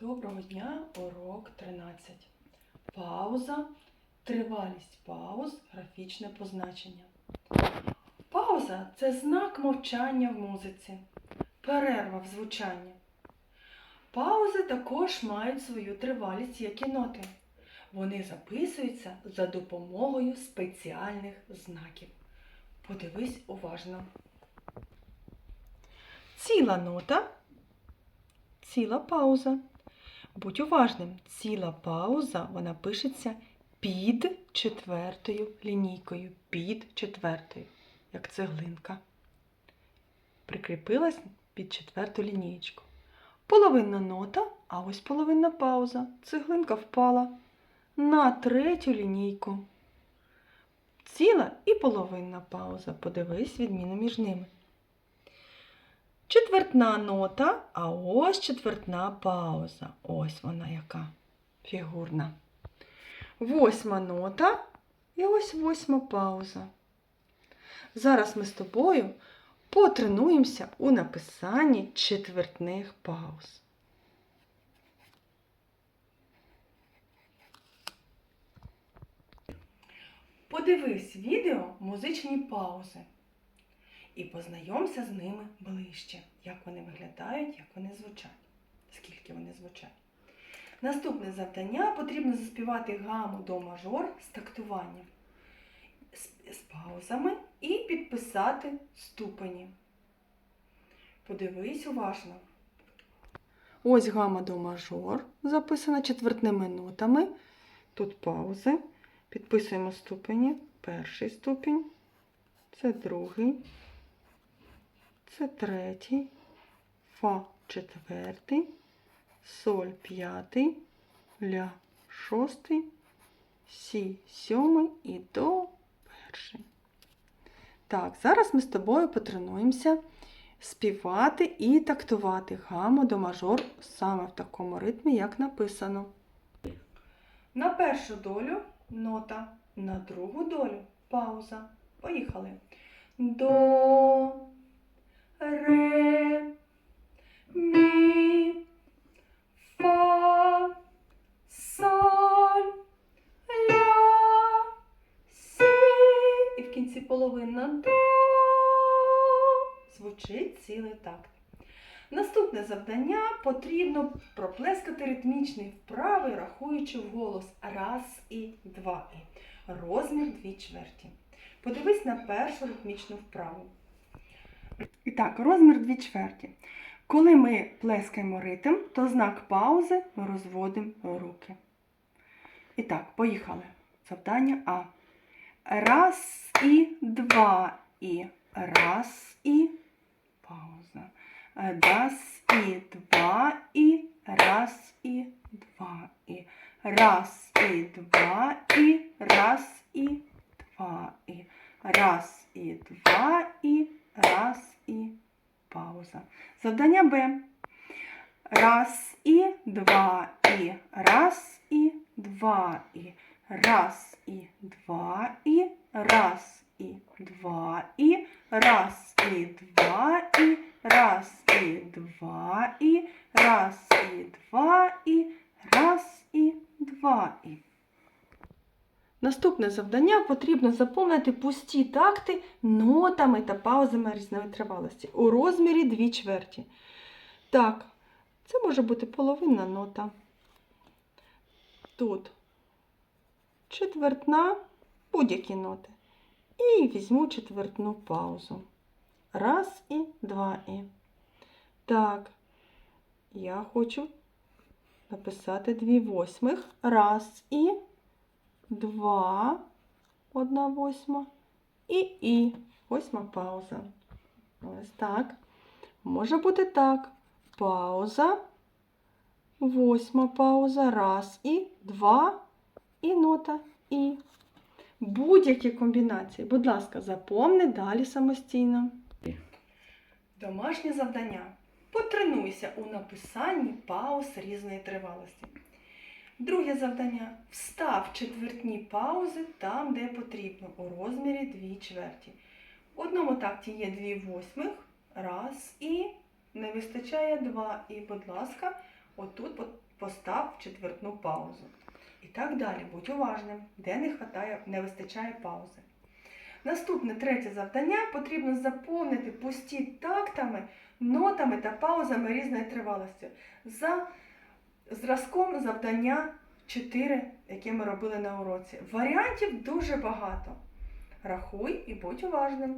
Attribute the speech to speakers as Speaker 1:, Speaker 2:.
Speaker 1: Доброго дня, урок 13. Пауза, тривалість пауз, графічне позначення. Пауза це знак мовчання в музиці, перерва в звучанні. Паузи також мають свою тривалість, як і ноти. Вони записуються за допомогою спеціальних знаків. Подивись уважно. Ціла нота, ціла пауза. Будь уважним, ціла пауза, вона пишеться під четвертою лінійкою, під четвертою, як цеглинка. Прикріпилась під четверту лінієчку. Половинна нота, а ось половинна пауза. Цеглинка впала на третю лінійку. Ціла і половинна пауза. Подивись відміну між ними. Четвертна нота, а ось четвертна пауза. Ось вона яка фігурна. Восьма нота і ось восьма пауза. Зараз ми з тобою потренуємося у написанні четвертних пауз. Подивись відео музичні паузи і познайомся з ними ближче, як вони виглядають, як вони звучать, скільки вони звучать. Наступне завдання потрібно заспівати гаму до мажор з тактуванням, з, паузами і підписати ступені. Подивись уважно. Ось гама до мажор записана четвертними нотами. Тут паузи. Підписуємо ступені. Перший ступінь, це другий, це третій, фа четвертий, соль п'ятий, ля шостий, сі сьомий і до перший. Так, зараз ми з тобою потренуємося співати і тактувати гаму до мажор саме в такому ритмі, як написано. На першу долю нота, на другу долю пауза. Поїхали. До, ре, мі, фа, соль, ля, сі. І в кінці половина до. Звучить цілий такт. Наступне завдання потрібно проплескати ритмічний вправи, рахуючи вголос раз і два. Розмір дві чверті. Подивись на першу ритмічну вправу. І так, розмір дві чверті. Коли ми плескаємо ритм, то знак паузи ми розводимо руки. І так, поїхали. Завдання А. Раз і два і. Раз і пауза. Раз і два і. Раз і два і. Раз і два і. Раз і два і. Раз і два раз і пауза. Завдання Б. Раз і два і. Раз і два і. Раз і два і. Раз і два і. Раз і два і. Раз і два і. Раз і два і. Раз і два і. Наступне завдання потрібно заповнити пусті такти нотами та паузами різної тривалості у розмірі 2 чверті. Так, це може бути половинна нота. Тут четвертна будь-які ноти. І візьму четвертну паузу. Раз і два і. Так, я хочу написати дві восьмих. Раз і два, одна восьма і і. Восьма пауза. Ось так. Може бути так. Пауза. Восьма пауза. Раз і два. І нота і. Будь-які комбінації. Будь ласка, запомни далі самостійно. Домашнє завдання. Потренуйся у написанні пауз різної тривалості. Друге завдання. Встав четвертні паузи там, де потрібно, у розмірі 2 чверті. В одному такті є 2 восьмих, раз і не вистачає 2. І, будь ласка, отут постав четвертну паузу. І так далі. Будь уважним, де не, хватає, не вистачає паузи. Наступне третє завдання потрібно заповнити пусті тактами, нотами та паузами різної тривалості. За зразком завдання 4, яке ми робили на уроці. Варіантів дуже багато. Рахуй і будь уважним.